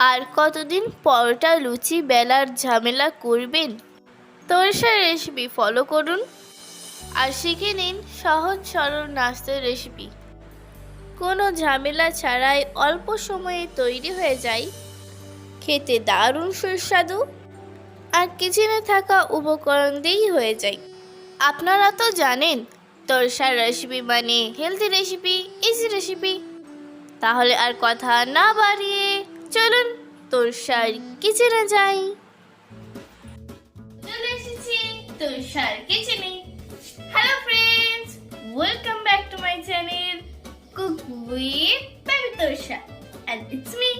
আর কতদিন পরোটা লুচি বেলার ঝামেলা করবেন? তোরসার রেসিপি ফলো করুন। আর শিখে নিন সহজ সরল নাস্তার রেসিপি কোনো ঝামেলা ছাড়াই অল্প সময়ে তৈরি হয়ে যায়। খেতে দারুণ সুস্বাদু। আর কিচেনে থাকা উপকরণ দিয়েই হয়ে যায়। আপনারা তো জানেন, তোরসার রেসিপি মানে হেলদি রেসিপি ইজি রেসিপি তাহলে আর কথা না বাড়িয়ে চলুন তোরসার কিচেনে যাই। চলে এসেছি কিচেনে। Hello friends welcome back to my channel cook with baby and it's me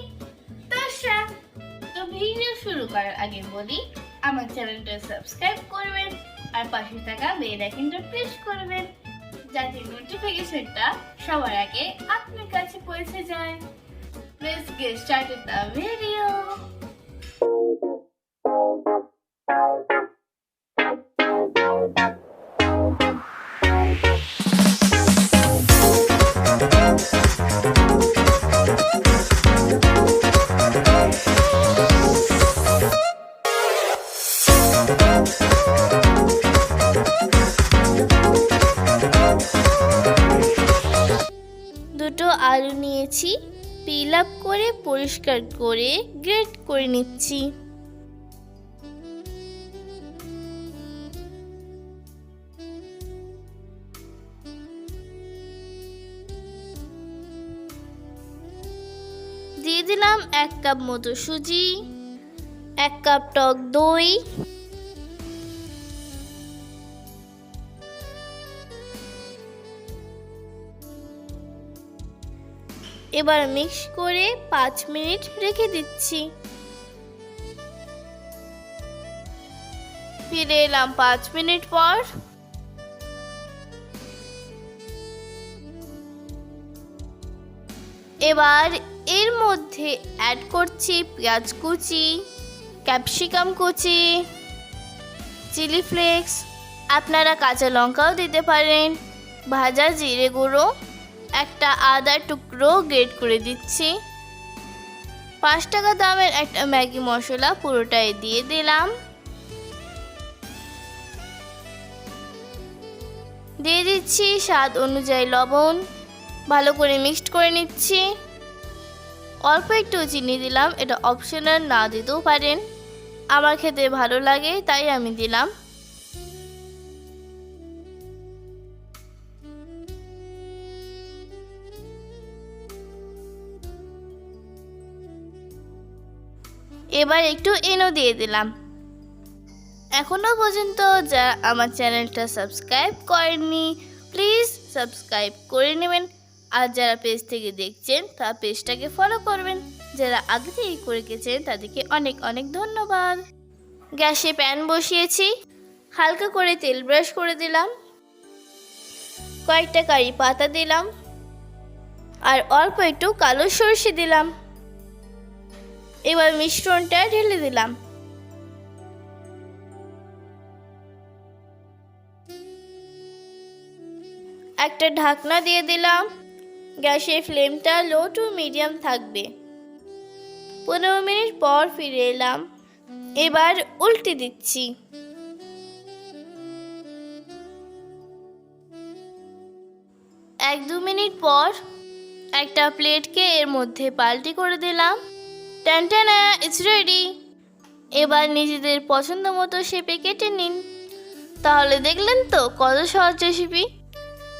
তো ভিডিও শুরু করার আগে বলি, আমার চ্যানেলটা সাবস্ক্রাইব করবেন, আর পাশে থাকা বেল আইকনটা প্রেস করবেন, যাতে নোটিফিকেশনটা সবার আগে আপনার কাছে পৌঁছে যায়। Let's get started the video. দুটো আলু নিয়েছি পিল আপ করে পরিষ্কার করে গ্রেট করে নিচ্ছি। দিয়ে দিলাম এক কাপ মতো সুজি এক কাপ টক দই এবার মিক্স করে পাঁচ মিনিট রেখে দিচ্ছি। ফিরে এলাম পাঁচ মিনিট পর। এবার এর মধ্যে অ্যাড করছি পেঁয়াজ কুচি ক্যাপসিকাম কুচি চিলি ফ্লেক্স আপনারা কাঁচা লঙ্কাও দিতে পারেন, ভাজা জিরে গুঁড়ো একটা আদার টুকরো গ্রেট করে দিচ্ছি। পাঁচ টাকা দামের একটা ম্যাগি মশলা পুরোটাই দিয়ে দিলাম। দিয়ে দিচ্ছি স্বাদ অনুযায়ী লবণ। ভালো করে মিক্সড করে নিচ্ছি। অল্প একটু চিনি দিলাম, এটা অপশনাল না দিতেও পারেন। আমার খেতে ভালো লাগে, তাই আমি দিলাম। এবার একটু এনো দিয়ে দিলাম। এখনও পর্যন্ত যারা আমার চ্যানেলটা সাবস্ক্রাইব করেননি, প্লিজ সাবস্ক্রাইব করে নেবেন। আর যারা পেজ থেকে দেখছেন তা পেজটাকে ফলো করবেন। যারা আগে থেকে করে গেছেন, তাদেরকে অনেক অনেক ধন্যবাদ। গ্যাসে প্যান বসিয়েছি, হালকা করে তেল ব্রাশ করে দিলাম। কয়েকটা কারি পাতা দিলাম। আর অল্প একটু কালো সর্ষে দিলাম। এবার মিশ্রণটা ঢেলে দিলাম। একটা ঢাকনা দিয়ে দিলাম। গ্যাসের ফ্লেমটা লো টু মিডিয়াম থাকবে। পনেরো মিনিট পর ফিরে এলাম। এবার উল্টে দিচ্ছি। এক দু মিনিট পর একটা প্লেটকে এর মধ্যে পাল্টি করে দিলাম। ট্যান্টানা ইটস রেডি এবার নিজেদের পছন্দ মতো শেপে কেটে নিন। তাহলে দেখলেন তো কত সহজ রেসিপি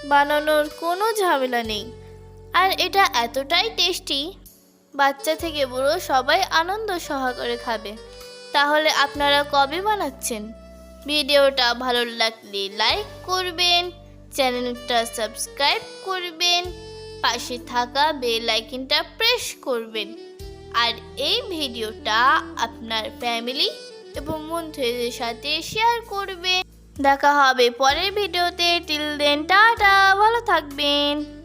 বানানোর কোনো ঝামেলা নেই। আর এটা এতটাই টেস্টি বাচ্চা থেকে বুড়ো সবাই আনন্দ সহকারে খাবে। তাহলে আপনারা কবে বানাচ্ছেন? ভিডিওটা ভালো লাগলে লাইক করবেন, চ্যানেলটা সাবস্ক্রাইব করবেন, পাশে থাকা বেল আইকনটা প্রেস করবেন। আর এই ভিডিওটা আপনার ফ্যামিলি এবং বন্ধুদের সাথে শেয়ার করবে দেখা হবে পরের ভিডিওতে। টিল দেন টাটা, ভালো থাকবেন।